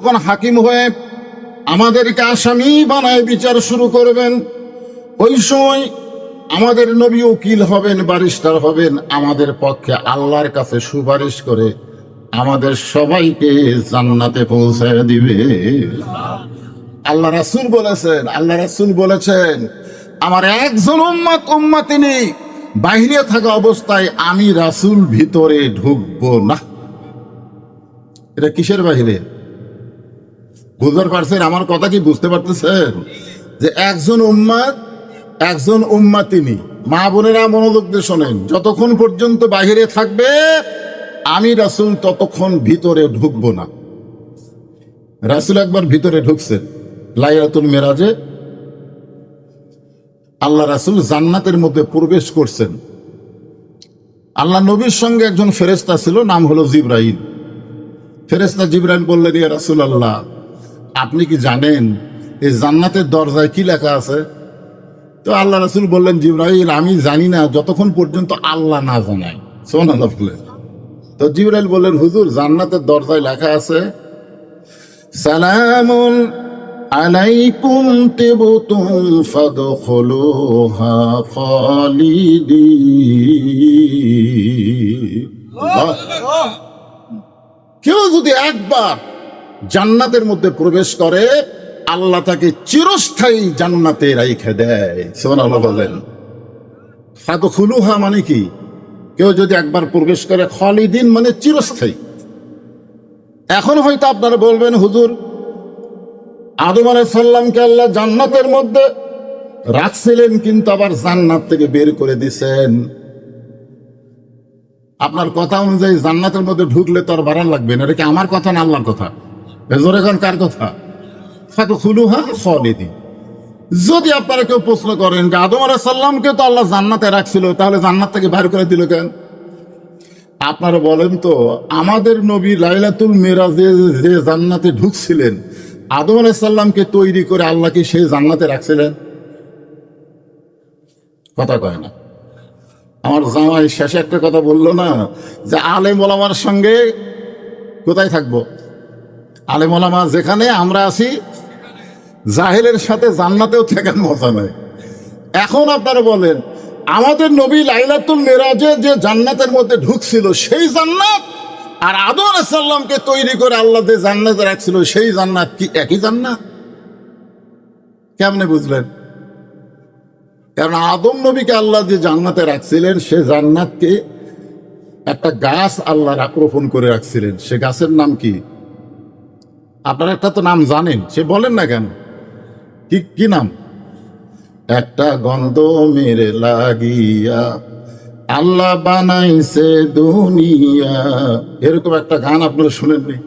যখন হাকিম হয়ে আমাদেরকে আসামি বানায় বিচার শুরু করবেন, ওই সময় আমাদের নবী উকিল হবেন বারিস্টার হবেন, আমাদের পক্ষে আল্লাহর কাছে সুপারিশ করে আমাদের সবাইকে জান্নাতে পৌঁছায় দিবে। আল্লাহ রাসুল বলেছেন, আল্লাহ রাসুল বলেছেন, আমার একজন উম্মাত উম্মাতিনি বাহিরে থাকা অবস্থায় আমি রাসূল ভিতরে ঢুকবো না। এটা কিসের বাহিরে? বুঝতে পারছেন? আমার কথা কি বুঝতে পারতেছেন? যে একজন উম্মাত একজন উম্মা তিনি। মা বোনেরা মনোযোগ দিয়ে শোনেন। যতক্ষণ পর্যন্ত বাহিরে থাকবে, আমি রাসূল ততক্ষণ ভিতরে ঢুকবো না। রাসূল একবার ভিতরে ঢুকছেন, লাইলাতুল মেরাজে। আল্লাহ রাসূল জান্নাতের মধ্যে প্রবেশ করছেন। আল্লাহ নবীর সঙ্গে একজন ফেরেস্তা ছিল, নাম হলো জিব্রাইল। ফেরেস্তা জিব্রাইল বললেন, ইয়া রাসূল আল্লাহ আপনি কি জানেন এই জান্নাতের দরজায় কি লেখা আছে? তো আল্লাহ রাসূল বললেন জিব্রাইল আমি জানি না যতক্ষণ পর্যন্ত আল্লাহ না জানায়। আল্লাহ তো জিব্রাইল বললেন হুজুর জান্নাতের দরজায় লেখা আছে সালামুন আলাইকুম তিবতুম ফাদখুলুহা খালিদিন। কেউ যদি একবার জান্নাতের মধ্যে প্রবেশ করে, আল্লাহ তাকে চিরস্থায়ী জান্নাতে রাইখে দেয়। সোনাল্লাহ বলেন। ফাদখুলুহা মানে কি? কেউ যদি একবার প্রবেশ করে, খালিদিন মানে চিরস্থায়ী। এখন হয়তো আপনারা বলবেন, হুজুর, আদম আলাইসাল্লামকে আল্লাহ জান্নাতের মধ্যে রাখছিলেন, কিন্তু আবার জান্নাত থেকে বের করে দিছেন। আপনার কথা অনুযায়ী জান্নাতের মধ্যে ঢুকলে তো আর বাড়ান লাগবে না। এটা কি আমার কথা না আল্লাহর কথা? এজোর এখন কার কথা? ফাঁকু খুলুহা খলিদি যদি আপনারা কেউ প্রশ্ন করেন যে আদম আলাহ সাল্লামকে তো আল্লাহ জান্নাতে রাখছিল, তাহলে জান্নাত থেকে বাইর করে দিল কেন? আপনারা বলেন তো, আমাদের নবী লাইলাতুল মেরাজে যে জান্নাতে ঢুকছিলেন, আদম আলাহ সাল্লামকে তৈরি করে আল্লাহ কি সেই জান্নাতে রাখছিলেন? কথা কয় না। আমার জামাই শেষে একটা কথা বলল না, যে আলেম ওলামার সঙ্গে কোথায় থাকব? আলেম ওলামা যেখানে, আমরা আছি জাহেলের সাথে, জান্নাতেও থাকার মজা নাই। এখন আপনারা বলেন, আমাদের নবী লাইলাতুল মেরাজে যে জান্নাতের মধ্যে ঢুকছিল, সেই জান্নাত? আর আদম আলাইসাল্লামকে তৈরি করে আল্লাহ যে জান্নাতে রাখছিল, সেই জান্নাত কি একই জান্নাত? কেমনে বুঝলেন? কারণ আদম নবীকে আল্লাহ যে জান্নাতে রাখছিলেন, সে জান্নাতকে একটা গাছ আল্লাহ রোপণ করে রাখছিলেন। সে গাছের নাম কি? আপনারা একটা তো নাম জানেন সে বলেন না কেন কি কি নাম একটা গন্ধ মেরে লাগিয়া আল্লাহ বানাইছে দুনিয়া এরকম একটা গান আপনারা শুনেননি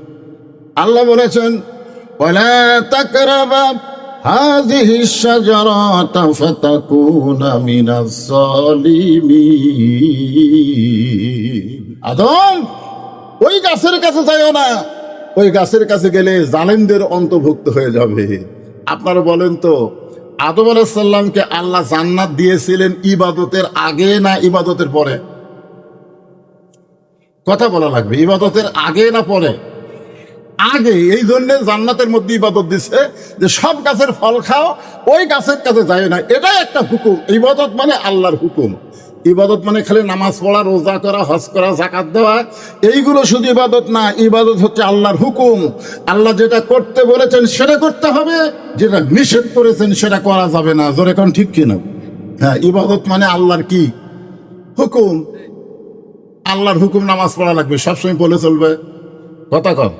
আল্লাহ বলেছেন ولا تقربا هذه الشجرة فتكون من الظالمين আদম ওই গাছের কাছে যাইও না ওই গাছের কাছে গেলে জালেমদের অন্তর্ভুক্ত হয়ে যাবে। আপনারা বলেন তো, আদম আলাইসাল্লামকে আল্লাহ জান্নাত দিয়েছিলেন ইবাদতের আগে না ইবাদতের পরে? কথা বলা লাগবে, ইবাদতের আগে না পরে? আগে, এই জন্য জান্নাতের মধ্যে ইবাদত দিছে যে সব গাছের ফল খাও, ওই গাছের কাছে যায় না। এটাই একটা হুকুম, ইবাদত মানে আল্লাহর হুকুম। ইবাদত মানে খালি নামাজ পড়া, রোজা করা, হজ করা জাকাত দেওয়া, এইগুলো শুধু ইবাদত না, ইবাদত হচ্ছে আল্লাহর হুকুম। আল্লাহ যেটা করতে বলেছেন সেটা করতে হবে, যেটা নিষেধ করেছেন সেটা করা যাবে না। জোরে কোন ঠিক কিনা হ্যাঁ ইবাদত মানে আল্লাহর কি? হুকুম। আল্লাহর হুকুম নামাজ পড়া লাগবে, সবসময় বলে চলবে। কথা কম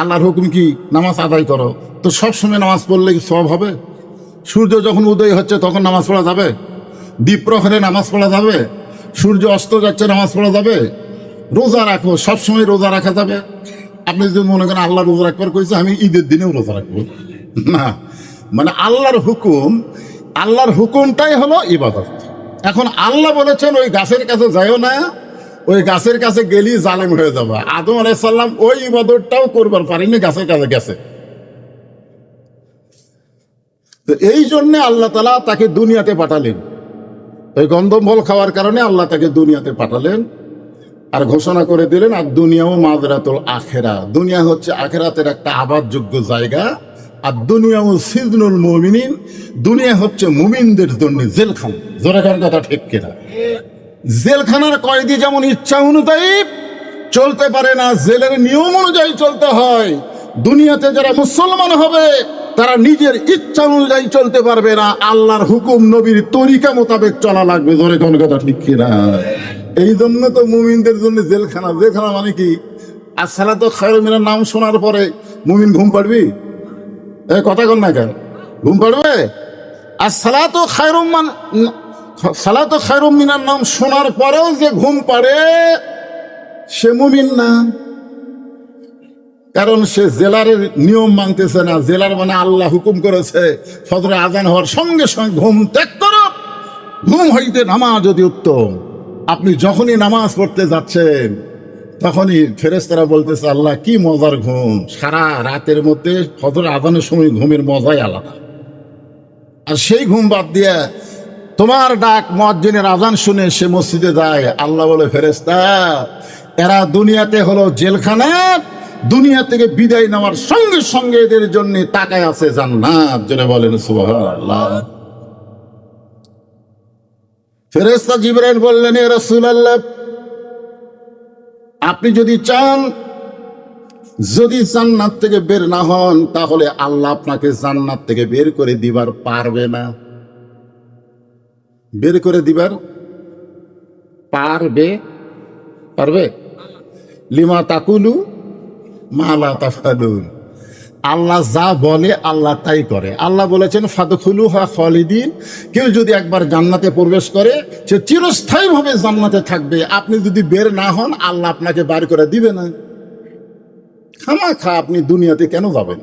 আল্লাহর হুকুম কি? নামাজ আদায় করো। তো সবসময় নামাজ পড়লে কি সব হবে? সূর্য যখন উদয় হচ্ছে তখন নামাজ পড়া যাবে? দ্বীপ প্রহরে নামাজ পড়া যাবে, সূর্য অস্ত যাচ্ছে, নামাজ পড়া যাবে, রোজা রাখো, সবসময় রোজা রাখা যাবে। আপনি যদি মনে করেন আল্লাহ রোজা রাখবার কইছে, আমি ঈদের দিনেও রোজা রাখব। না মানে আল্লাহর হুকুম, আল্লাহর হুকুমটাই হলো ইবাদত। এখন আল্লাহ বলেছেন, ওই গাছের কাছে যাইও না, ওই গাছের কাছে গেলি জালেম হয়ে যাবে। আদম আলাইসাল্লাম ওই ইবাদতটাও করবার পারেনি গাছের কাছে গেছে। তো এই জন্য আল্লাহ তালা তাকে দুনিয়াতে পাঠালেন। ওই গন্ধম ফল খাওয়ার কারণে আল্লাহ তাকে দুনিয়াতে পাঠালেন আর ঘোষণা করে দিলেন, আর দুনিয়াও মাদরাতুল আখেরা। দুনিয়া হচ্ছে আখেরাতের একটা আবাদযোগ্য জায়গা। আর দুনিয়াও সিজনুল মুমিনিন। দুনিয়া হচ্ছে মুমিনদের জন্য জেলখান। জোরেখান কথা ঠিক কিনা? জেলখানার কয়েদি যেমন ইচ্ছা অনুযায়ী চলতে পারে না, জেলের নিয়ম অনুযায়ী চলতে হয়। দুনিয়াতে যারা মুসলমান হবে, তারা নিজের ইচ্ছা অনুযায়ী চলতে পারবে না। আল্লাহর হুকুম নবীর তরিকা মোতাবেক চলা লাগবে। ধরে কোন কথা ঠিক কিনা? এই জন্য তো মুমিনদের জন্য জেলখানা। জেলখানা মানে কি? আর সালা তো খায়রমিনের নাম শোনার পরে মুমিন ঘুম পাড়বি? এ, কথা কন না কেন? ঘুম পাড়বে? আর সালা তো খায়রমান সালাতো খায়রুম মিনার নাম শোনার পরেও যে ঘুম পাড়ে, সে মুমিন না। কারণ সে জেলারের নিয়ম মানতেছে না। জেলার মানে আল্লাহ হুকুম করেছে, ফজরে আজান হওয়ার সঙ্গে সঙ্গে ঘুম ত্যাগ করো। ঘুম হইতে নামাজ যদি উত্তম। আপনি যখনই নামাজ পড়তে যাচ্ছেন, তখনই ফেরেস্তারা বলতেছে, আল্লাহ, কি মজার ঘুম। সারা রাতের মধ্যে ফজরে আজানের সময় ঘুমের মজাই আলাদা। আর সেই ঘুম বাদ দিয়ে তোমার ডাক মজ্জিনের আজান শুনে সে মসজিদে যায়। আল্লাহ বলে ফেরেস্তা এরা দুনিয়াতে হলো জেলখানা দুনিয়া থেকে বিদায় নেওয়ার সঙ্গে সঙ্গে এদের জন্য তাকায় আছে জান্নাত। জনে বলেন, সুবহানাল্লাহ। ফেরেস্তা জিবরাইল বললেন, এ রাসূলুল্লাহ, আপনি যদি চান, যদি জান্নাত থেকে বের না হন, তাহলে আল্লাহ আপনাকে জান্নাত থেকে বের করে দিবার পারবে না। বের করে দিবার পারবে? পারবে? লিমা তাকুলু মালা তাফালুন আল্লাহ যা বলে আল্লাহ তাই করে। আল্লাহ বলেছেন ফাদখুলু হা খালিদিন। কেউ যদি একবার জান্নাতে প্রবেশ করে, সে চিরস্থায়ীভাবে জান্নাতে থাকবে। আপনি যদি বের না হন, আল্লাহ আপনাকে বার করে দিবে না। খামা খা আপনি দুনিয়াতে কেন যাবেন?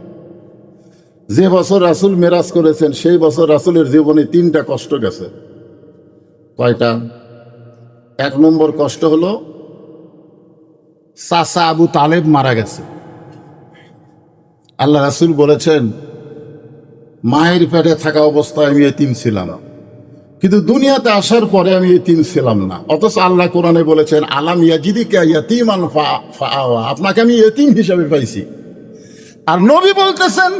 যে বছর রাসুল মেরাজ করেছেন, সেই বছর রাসুলের জীবনে তিনটা কষ্ট গেছে। কয়টা? এক নম্বর কষ্ট হলো, চাচা আবু তালেব মারা গেছে। আল্লাহ রাসুল বলেছেন, মায়ের পেটে থাকা অবস্থায় আমি এতিম ছিলাম। কিন্তু দুনিয়াতে আসার পরে আমি এতিম ছিলাম না। অথচ আল্লাহ কোরআনে বলেছেন, আলাম ইয়াজিদিকে। আপনাকে আমি এতিম হিসাবে পাইছি। আর নবী বলতেছেন,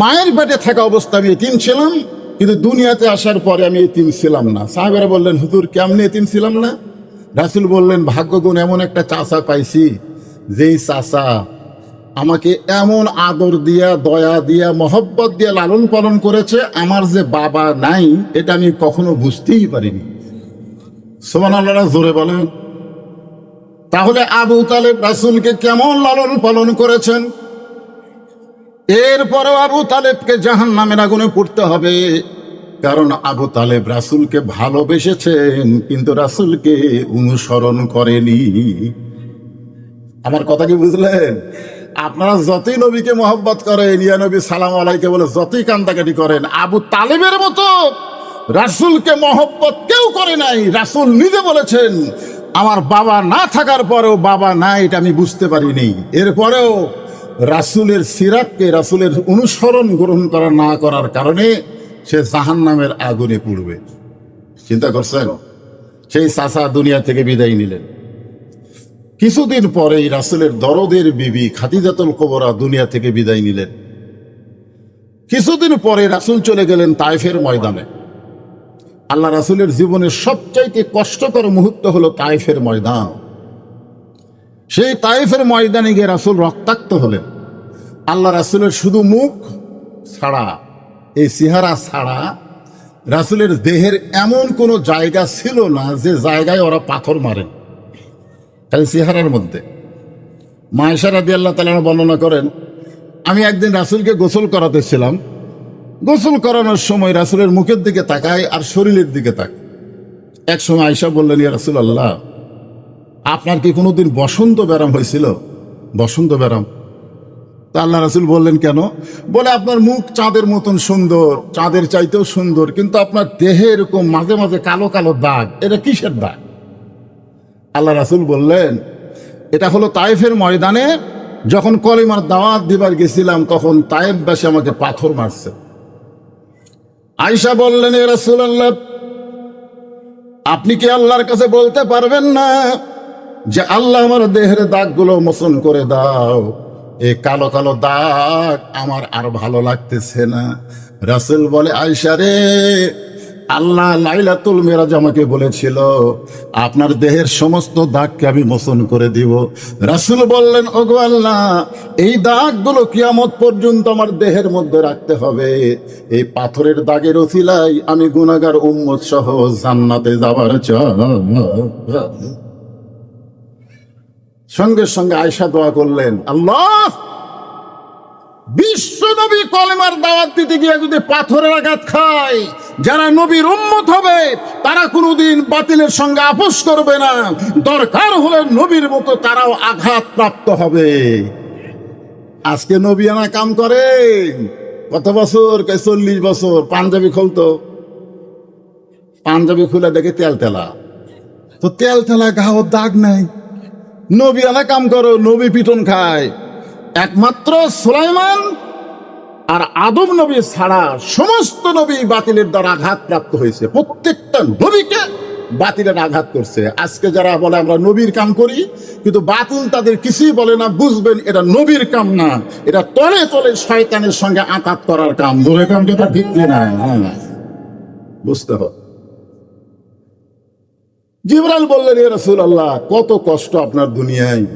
মায়ের পেটে থাকা অবস্থা আমি এতিম ছিলাম, কিন্তু দুনিয়াতে আসার পরে আমি এতিম ছিলাম না। সাহেবেরা বললেন, হুজুর, কেমনি এতিম ছিলাম না? রাসুল বললেন, ভাগ্যগুণ এমন একটা চাষা পাইছি, যেই চাচা আমাকে এমন আদর দিয়া, দয়া দিয়া, মহব্বত দিয়া লালন পালন করেছে আমার যে বাবা নাই, এটা আমি কখনো বুঝতেই পারিনি। সোমান আল্লাহ জোরে বলেন। তাহলে আবু তালেব রাসুলকে কেমন লালন পালন করেছেন? এরপরেও আবু তালেবকে জাহান নামের আগুনে পড়তে হবে, কারণ আবু তালেব রাসুলকে ভালোবেসেছেন, কিন্তু রাসুলকে অনুসরণ করেনি। আমার কথা কি বুঝলেন? আপনারা যতই নবীকে মোহাব্বত করেন, ইয়া নবী সালাম আলাইকে বলে যতই কান্দাকাটি করেন, আবু তালেবের মতো রাসুলকে মহব্বত কেউ করে নাই। রাসুল নিজে বলেছেন, আমার বাবা না থাকার পরেও বাবা নাই, এটা আমি বুঝতে পারিনি। এরপরেও রাসুলের সিরাতকে রাসুলের অনুসরণ গ্রহণ করা না করার কারণে সে জাহান নামের আগুনে পুড়বে। চিন্তা করছেন? সেই চাষা দুনিয়া থেকে বিদায় নিলেন। কিছুদিন পরেই রাসুলের দরদের বিবি খাদিজাতুল কবরা দুনিয়া থেকে বিদায় নিলেন। কিছুদিন পরে রাসুল চলে গেলেন তাইফের ময়দানে। আল্লাহ রাসুলের জীবনের সবচাইতে কষ্টকর মুহূর্ত হলো তাইফের ময়দান। সেই তাইফের ময়দানে গিয়ে রাসুল রক্তাক্ত হলেন। আল্লাহ রাসুলের শুধু মুখ ছাড়া, এই সিহারা ছাড়া রাসুলের দেহের এমন কোনো জায়গা ছিল না যে জায়গায় ওরা পাথর মারেন। খালি সিহারার মধ্যে। মায়েশা রাদি আল্লাহ তালা বর্ণনা করেন, আমি একদিন রাসুলকে গোসল করাতেছিলাম গোসল করানোর সময় রাসুলের মুখের দিকে তাকাই আর শরীরের দিকে তাকাই এক সময় আয়সা বললেন, ইয়া রাসুল আল্লাহ আপনার কি কোনোদিন বসন্ত ব্যারাম হয়েছিল? বসন্ত ব্যারাম তা আল্লাহ রাসুল বললেন, কেন? বলে আপনার মুখ চাঁদের মতন সুন্দর, চাঁদের চাইতেও সুন্দর, কিন্তু আপনার দেহে এরকম মাঝে মাঝে কালো কালো দাগ। এটা কিসের দাগ? আল্লাহ রাসুল বললেন, এটা হলো তাইফের ময়দানে যখন কলিমার দাওয়াত দিবার গেছিলাম, তখন তাইফবাসী আমাকে পাথর মারছে। আয়সা বললেন, এ রাসুল আল্লাহ আপনি কি আল্লাহর কাছে বলতে পারবেন না যে আল্লাহ আমার দেহের দাগগুলো মোচন করে দাও? এ কালো কালো দাগ আমার আর ভালো লাগতেছে না। রাসেল বলে আয়সা রে আল্লাহ লাইলাতুল মেরাজ আমাকে বলেছিল, আপনার দেহের সমস্ত দাগকে আমি মোচন করে দিব। রাসুল বললেন, ওগো আল্লাহ, এই দাগগুলো কিয়ামত পর্যন্ত আমার দেহের মধ্যে রাখতে হবে। এই পাথরের দাগের অছিলাই আমি গুনাগার উম্মত সহ জান্নাতে যাবার সঙ্গে সঙ্গে আয়সা দোয়া করলেন, আল্লাহ বিশ্ব নবী কলেমার দাওয়াত দিতে গিয়ে যদি পাথরের আঘাত খায়, যারা নবীর উম্মত হবে, তারা কোনোদিন বাতিলের সঙ্গে আপোষ করবে না। দরকার হলে নবীর মতো তারাও আঘাত প্রাপ্ত হবে। আজকে নবী আনা কাম করে। কত বছর? কে চল্লিশ বছর। পাঞ্জাবি খুলতো। পাঞ্জাবি খুলে দেখে তেল তেলা। তো তেল তেলা গাও দাগ নাই। নবী আনা কাম করো, নবী পিটন খায়। একমাত্র সুলাইমান আর আদম নবী ছাড়া সমস্ত নবী বাতিলের দ্বারা আঘাত প্রাপ্ত হয়েছে। প্রত্যেকটা নবীকে বাতিলের আঘাত করছে। আজকে যারা বলে আমরা নবীর কাম করি, কিন্তু বাতিল তাদের কিছুই বলে না, বুঝবেন এটা নবীর কাম না। এটা তলে তলে শয়তানের সঙ্গে আঘাত করার কাম। ধরে কাম যেটা ঠিক না? হ্যাঁ। বুঝতে হবে। জিবরাল বললেন, এ রসুল আল্লাহ কত কষ্ট আপনার দুনিয়ায়।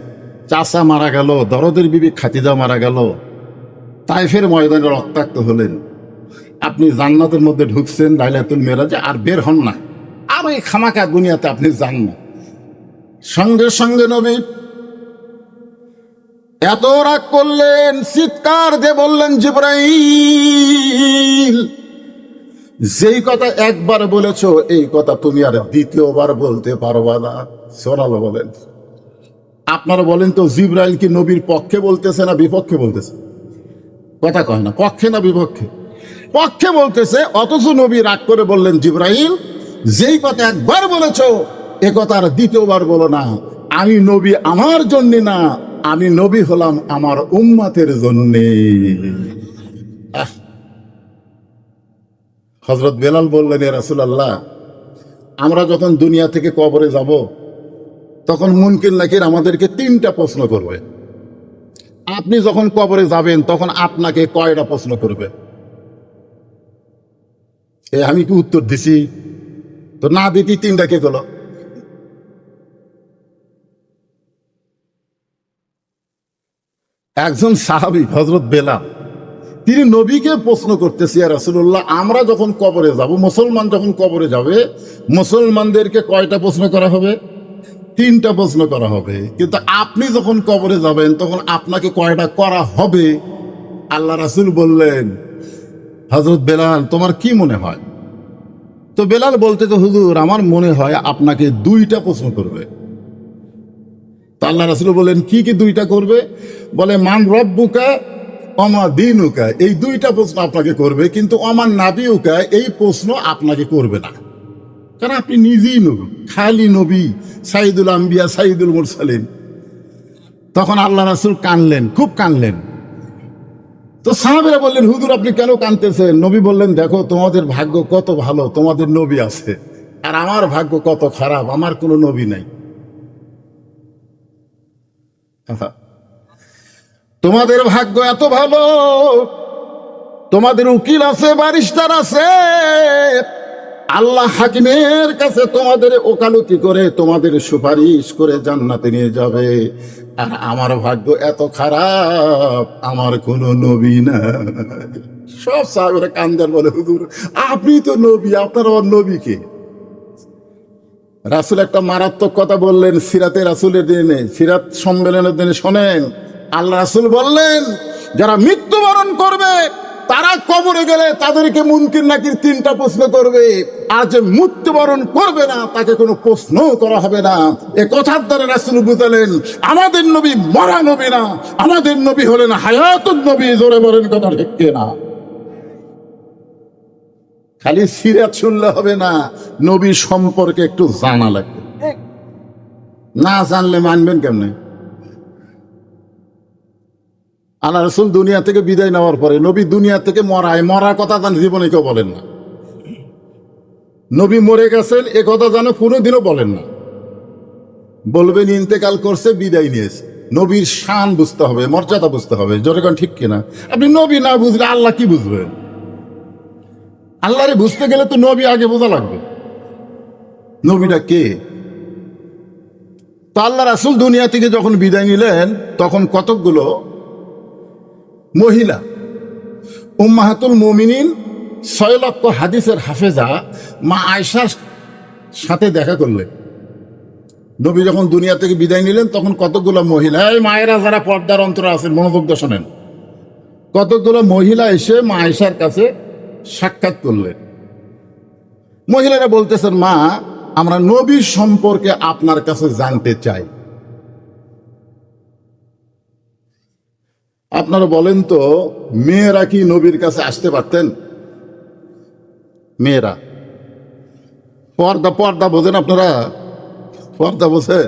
চাষা মারা গেল, দরদের বিবি খাতিজা মারা গেল। তাইফের ময়দানে রক্তাক্ত হলেন। আপনি জান্নাতের মধ্যে ঢুকছেন লাইলাতুল মেরাজে আর বের হন না। আর এই খামাকা দুনিয়াতে আপনি যান না। সঙ্গে সঙ্গে নবী এত রাগ করলেন, চিৎকার দিয়ে বললেন, জিব্রাইল, যেই কথা একবার বলেছ, এই কথা তুমি আর দ্বিতীয়বার বলতে পারবা না। সোনালো বলেন। আপনারা বলেন তো জিব্রাইল কি নবীর পক্ষে বলতেছে না বিপক্ষে বলতেছে? কথা কয় না, পক্ষে না বিপক্ষে? পক্ষে বলতেছে, অথচ নবী রাগ করে বললেন, জিব্রাইল, যেই কথা একবার বলেছ, এ কথা আর দ্বিতীয়বার বলো না। আমি নবী আমার জন্য না, আমি নবী হলাম আমার উম্মাতের জন্যে। হজরত বেলাল বললেন, এ রাসুলাল্লাহ, আমরা যখন দুনিয়া থেকে কবরে যাব তখন মুনকির নাকির আমাদেরকে তিনটা প্রশ্ন করবে। আপনি যখন কবরে যাবেন, তখন আপনাকে কয়টা প্রশ্ন করবে? এ, আমি কি উত্তর দিছি? তো না দিতি তিনটা কে গেল একজন সাহাবি হজরত বেলাল, তিনি নবীকে প্রশ্ন করতেছি রাসুল্লাহ আমরা যখন কবরে যাব, মুসলমান যখন কবরে যাবে, মুসলমানদেরকে কয়টা প্রশ্ন করা হবে? তিনটা প্রশ্ন করা হবে। কিন্তু আপনি যখন কবরে যাবেন, তখন আপনাকে কয়টা করা হবে? আল্লাহ রাসুল বললেন হজরত বেলাল, তোমার কি মনে হয়? তো বেলাল বলতে তো, হুজুর, আমার মনে হয় আপনাকে দুইটা প্রশ্ন করবে। তা আল্লাহ রাসুল বললেন, কি কি দুইটা করবে? বলে, মান রব্বুকা অমা দিনুকা। এই দুইটা প্রশ্ন আপনাকে করবে, কিন্তু অমান নাবিউকা, এই প্রশ্ন আপনাকে করবে না। কারণ আপনি নিজেই নবী। খালি নবী সাইদুল আম্বিয়া সাইদুল মুরসালিন। তখন আল্লাহ রাসুল কানলেন, খুব কানলেন। তো সাহাবেরা বললেন, হুজুর, আপনি কেন কানতেছেন? নবী বললেন, দেখো, তোমাদের ভাগ্য কত ভালো, তোমাদের নবী আছে। আর আমার ভাগ্য কত খারাপ, আমার কোনো নবী নাই। তোমাদের ভাগ্য এত ভালো, তোমাদের উকিল আছে বারিস্টার আছে আল্লাহ হাকিমের কাছে তোমাদের ওকালতি করে তোমাদের সুপারিশ করে জান্নাতে নিয়ে যাবে। আর আমার ভাগ্য এত খারাপ, আমার কোনো নবী না সব সাহেবের কান্দার বলে, হুজুর, আপনি তো নবী, আপনার আবার নবীকে রাসুল একটা মারাত্মক কথা বললেন, সিরাতে রাসুলের দিনে, সিরাত সম্মেলনের দিনে শোনেন, আল্লাহ রাসুল বললেন, যারা মৃত্যুবরণ করবে তারা কবরে গেলে তাদেরকে মুনকির নাকির তিনটা প্রশ্ন করবে। আর যে মৃত্যুবরণ করবে না, তাকে কোনো প্রশ্ন করা হবে না। এ কথার দ্বারা রাসুল বুঝালেন, আমাদের নবী মরা নবী না, আমাদের নবী হলেন হায়াতুল নবী, জোরে বলেন কথা ঠিক না খালি সিরাত শুনলে হবে না নবী সম্পর্কে একটু জানা লাগবে। না জানলে মানবেন কেমনে? আল্লাহ রসুল দুনিয়া থেকে বিদায় নেওয়ার পরে নবী দুনিয়া থেকে মরায়। মরার কথা তার জীবনে কেউ বলেন না। নবী মরে গেছেন, এ কথা যেন কোনোদিনও বলেন না। বলবেন, ইন্তেকাল করছে, বিদায় নিয়েছে। নবীর শান বুঝতে হবে, মর্যাদা বুঝতে হবে। জোরেগণ ঠিক কিনা? আপনি নবী না বুঝলে আল্লাহ কি বুঝবেন? আল্লাহরে বুঝতে গেলে তো নবী আগে বোঝা লাগবে। নবীটা কে? তো আল্লাহ রাসুল দুনিয়া থেকে যখন বিদায় নিলেন, তখন কতকগুলো মহিলা। উম্মাহাতুল মমিনিন ছয় লক্ষ হাদিসের হাফেজা মা আয়সার সাথে দেখা করলেন নবী যখন দুনিয়া থেকে বিদায় নিলেন, তখন কতগুলো মহিলা, এই মায়েরা যারা পর্দার অন্তরে আছেন, মনোযোগ শোনেন। কতগুলো মহিলা এসে মা আয়সার কাছে সাক্ষাৎ করলেন। মহিলারা বলতেছেন, মা, আমরা নবীর সম্পর্কে আপনার কাছে জানতে চাই। আপনারা বলেন তো, মেয়েরা কি নবীর কাছে আসতে পারতেন? মেয়েরা। পর্দা পর্দা বোঝেন আপনারা? পর্দা বোঝে?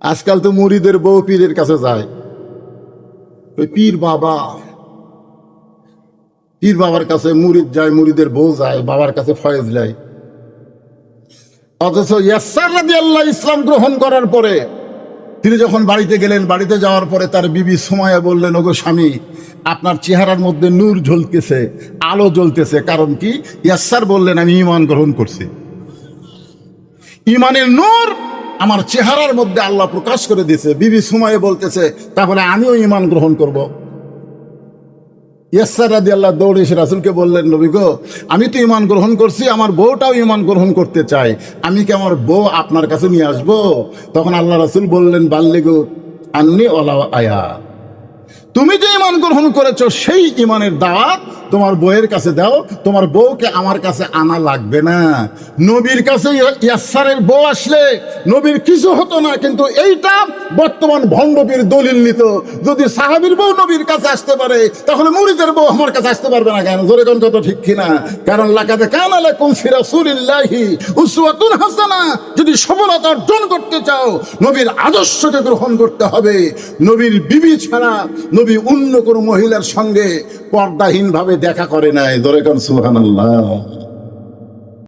আজকাল তো মুড়িদের বউ পীরের কাছে যায়। ওই পীর বাবা। পীর বাবার কাছে মুরিদ যায় মুরিদের বউ যায়, বাবার কাছে ফয়েজ যায় অথচ ইয়াসার আল্লাহ ইসলাম গ্রহণ করার পরে তিনি যখন বাড়িতে গেলেন, বাড়িতে যাওয়ার পরে তার বিবি সময় বললেন, ওগো স্বামী, আপনার চেহারার মধ্যে নূর জ্বলতেছে, আলো জ্বলতেছে। কারণ কি? ইয়াসার বললেন, আমি ইমান গ্রহণ করছি। ইমানের নূর আমার চেহারার মধ্যে আল্লাহ প্রকাশ করে দিয়েছে। বিবি সময়ে বলতেছে, তাহলে আমিও ইমান গ্রহণ করব। ইয়াসার রাদি আল্লাহ দৌড়ে এসে রাসুলকে বললেন, নবী গো, আমি তো ইমান গ্রহণ করছি, আমার বউটাও ইমান গ্রহণ করতে চাই আমি কি আমার বউ আপনার কাছে নিয়ে আসব? তখন আল্লাহ রাসুল বললেন, বাল্লিগো আন্নি ওলা আয়া। তুমি যে ইমান গ্রহণ করেছ, সেই ইমানের দাওয়াত তোমার বউয়ের কাছে দাও, তোমার বউকে আমার কাছে আনা লাগবে না। নবীর কাছে ইয়াসারের বউ আসলে নবীর কিছু হতো না, কিন্তু এইটা বর্তমান ভণ্ডবীর দলিল নিত। যদি সাহাবীর বউ নবীর কাছে আসতে পারে, তাহলে মুরিদের বউ আমার কাছে আসতে পারবে না কেন? জোরে কোন কথা ঠিক কিনা? কারণ লাকাতে কোন রাসূলিল্লাহি উসওয়াতুন হাসানা। যদি সফলতা অর্জন করতে চাও, নবীর আদর্শকে গ্রহণ করতে হবে। নবীর বিবি ছাড়া নবী অন্য কোনো মহিলার সঙ্গে পর্দাহীন ভাবে দেখা করে নাই দরে কোন সুবহানাল্লাহ।